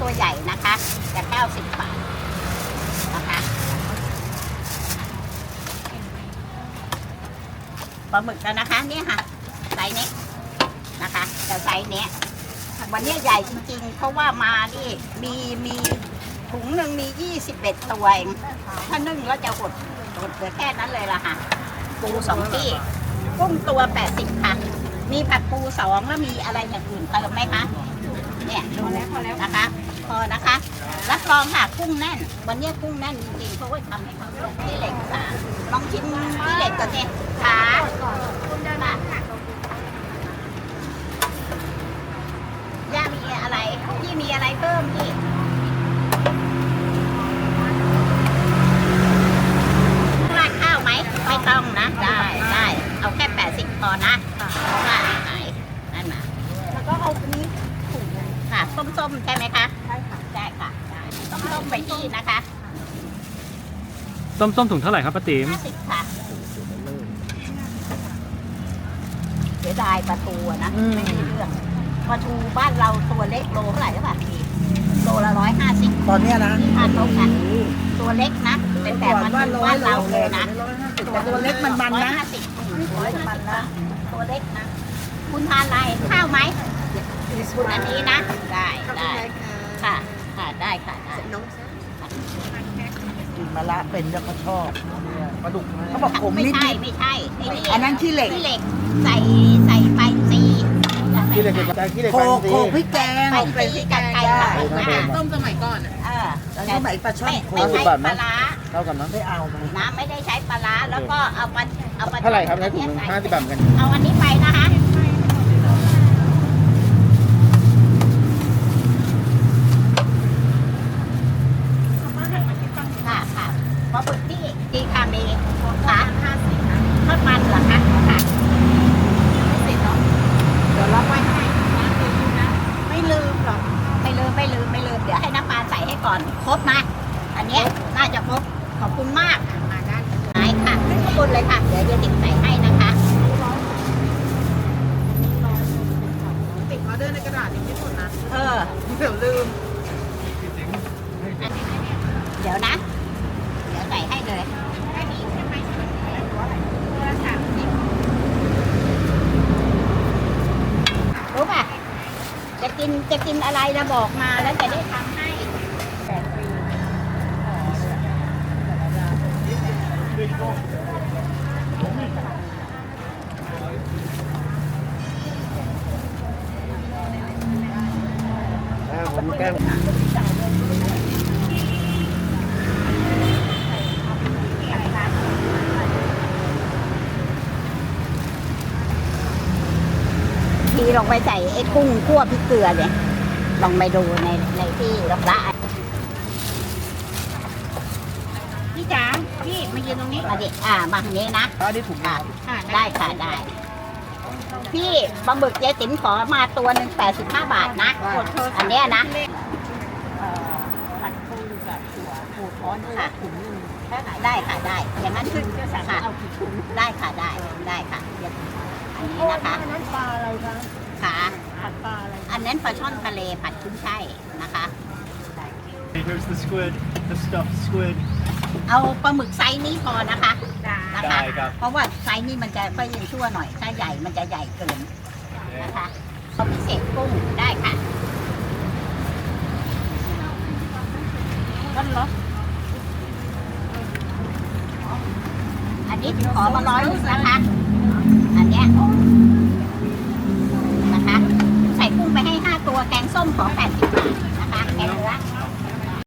ตัวใหญ่นะคะจะเก้าสิบาทนะคะปลาหมึกกันนะคะนี่ค่ะไซส์นี้นะคะแต่ไซส์เนี้วันนี้ใหญ่จริงๆ เพราะว่ามานี่มีมีถุงหนึ่งมี 21 ตัวเองถ้านึ่งแล้วจะหดหดเหลือแค่นั้นเลยล่ะค่ะ ปูสองที่กุ้งตัว 80ค่ะมีผัดปูสองแล้วมีอะไรอย่างอื่นเติมไหมคะ เนี่ยดูนะคะ พอนะคะรับรองค่ะกุ้งแน่น วันนี้กุ้งแน่นจริงๆเพราะว่าทำให้เขาลงที่เหล็กค่ะลองชิมที่เหล็กก่อนสิขาคุณเดินมาย่ามีอะไรพี่มีอะไรเพิ่มพี่ราดข้าวไหมไม่ต้องนะ ได้ได้เอาแค่ 80พอนะเพราะว่าขายนั่นน่ะ แล้วก็เอาอันนี้ถุงหนึ่ง ค่ะ ส้มๆใช่ไหมคะใช่ค่ะได้ค่ะได้ส้มๆไปที่นะคะต้มส้มถุงเท่าไหร่ครับป้าติ๋ม50ค่ะเสียดายปลาทูอะนะไม่ได้เรื่องปลาทูบ้านเราตัวเล็กโลเท่าไหร่หรือเปล่าพี่โลละร้อยห้าสิบตอนเนี้ยนะทานนกค่ะตัวเล็กนะ เป็นแบบปลาทูบ้านเราเลยนะแต่ตัวเล็กมันมันนะร้อยห้าสิบร้อยมันนะ ตัวเล็กนะ คุณทานอะไรข้าวไหม คุณอันนี้นะ ได้ได้ค่ะ ค่ะ ได้ค่ะได้กินมะละเป็นแล้วก็ชอบปลาดุกเขาบอกขมไม่นิดใช่นิดไม่ใช่ไอ้อันนั้นขี้เหล็กขี้เหล็ก ใส่ใส่ไปซีที่เหล็กใจที่เหล็กโคกโคกพริกแกงไปซีกับไก่ได้ค่ะต้มสมัยก่อนอะเออแล้วก็ใส่ปลาช่อนไม่โคไม่กใช่ปลาร้าเท่ากันมั้งไม่เอามานะไม่ได้ใช้ปลาร้าแล้วก็เอาปลาเอาปลาเท่าไหร่ครับในถุงหนึ่งห้าสิบบาทเหมือนกัน เอาอันนี้ไปนะคะค่ะค่ะปลาบึกที่ที่คาเมค่ะทอดมันเหรอคะค่ะ เดี๋ยวเราไว้ให้นะไม่ลืมหรอก ไม่ลืมไม่ลืมไม่ลืม เดี๋ยวให้น้ำปลาใส่ให้ก่อน ครบนะ อันเนี้ยน่าจะครบ ขอบคุณมากมาด้านไหนค่ะ ขึ้นข้างบนเลยค่ะ เดี๋ยวจะติดใส่ให้นะคะติดออเดอร์ในกระดาษยังไม่หมดนะ เออ เดี๋ยวลืม เดี๋ยวนะ เดี๋ยวใส่ให้เลยรู้ป่ะจะกินจะกินอะไรนะบอกมาแล้วจะได้ทำให้ ผมแก้มทีลองไปใส่ไอ้กุ้งคั่วพริกเกลือเนี่ยลองไปดูในในที่ลองละพี่ จ๋าพี่มายืนตรงนี้มาดิอ่ามาทางนี้นะอันนี้ถุงค่ะได้ค่ะได้พี่ปลาหมึกยายติ๋มขอมาตัวหนึ่งแปดสิบห้าบาทนะอันเนี้ยนะผัดปูกับถั่วปูท้อนค่ะได้ค่ะได้ อย่างนั้นขึ้นก็สั่งเอากี่ถุงได้ค่ะได้ได้ค่ะเดี๋ยวอันนี้นะคะอันนั้นปลาอะไรคะค่ะผัดปลาอะไรอันนั้นปลาช่อนทะเลผัดขึ้นช่ายนะคะ Here's the squid, the stuffed squid. เอาปลาหมึกไซส์นี้พอนะคะนะคะ ได้ครับ เพราะว่าไซส์นี้มันจะก็ยังชั่วหน่อย ถ้าใหญ่มันจะใหญ่เกินนะคะเอาพิเศษกุ้งได้ค่ะต้นรถอันนี้ขอมาร้อยหนึ่งนะคะ